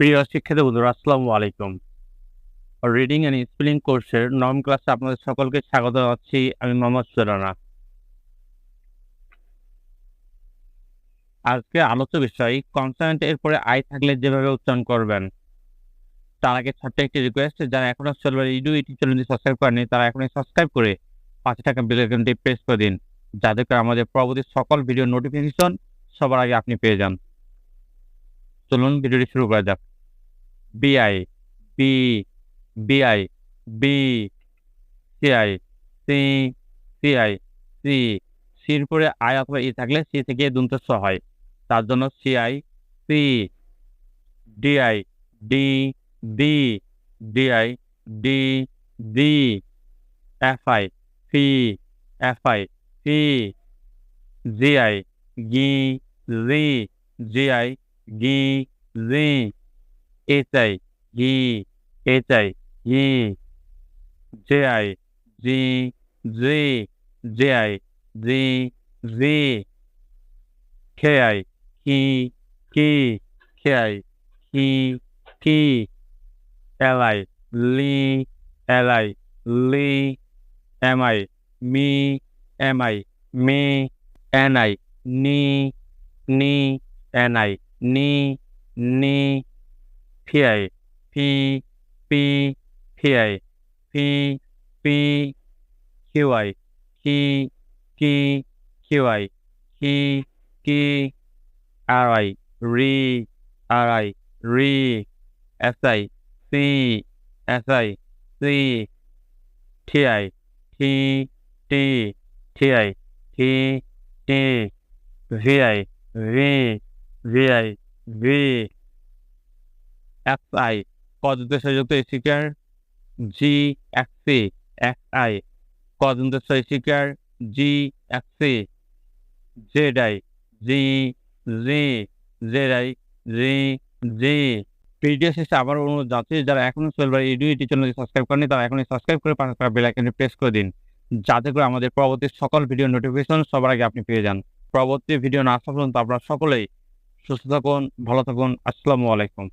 প্রিয় শিক্ষার্থী বন্ধুরা, আসসালামু আলাইকুম। রিডিং অ্যান্ড স্পেলিং কোর্সের নবম ক্লাসে আপনাদের সকলকে স্বাগত জানাচ্ছি। আমি মোহাম্মদ সুরানা। আজকে আলোচ্য বিষয় কনসোনেন্ট এর পরে আই থাকলে যেভাবে উচ্চারণ করবেন। তার আগে ছোট্ট একটি রিকোয়েস্ট যারা এখনও চলবে ইডু ইটি চ্যানেলটি সাবস্ক্রাইব করেনি তারা এখনই সাবস্ক্রাইব করে পাঁচ টাকা বেল আইকনটি প্রেস করে দিন, যাতে করে আমাদের পরবর্তী সকল ভিডিও নোটিফিকেশন সবার আগে আপনি পেয়ে যান। চলুন ভিডিওটি শুরু করা যাক। B I B B I B C I C C I C সির পরে আই অথবা ই থাকলে সি থেকে দন্ত স হয়। তার জন্য C I C D I D D D I D D F I fee F I ফি জিআই গি জি জিআই গি G ej i ej i j g z j z z k i k k k t l i li l i li m i mi m i mi n i ni ni n i ni ni P P P P P P Q I Q Q Q I Q Q R I R R I R S I C S I C T I T T T I T T V I V V I V sticker G X C X I কদন্ত sticker G X Z I G G Z I G G video শেষে আবার অনুরোধ যাচ্ছে যারা এখনও সোলবার ইডিও ইটি চ্যানেলটি subscribe করেনি তারা এখনই সাবস্ক্রাইব করে পাশে থাকা বেল আইকনটি প্রেস করে দিন, যাতে করে আমাদের পরবর্তী সকল ভিডিও নোটিফিকেশন সবার আগে আপনি পেয়ে যান। পরবর্তী ভিডিও না আসা পর্যন্ত আপনারা সকলেই সুস্থ থাকুন, ভালো থাকুন, আসসালামু আলাইকুম।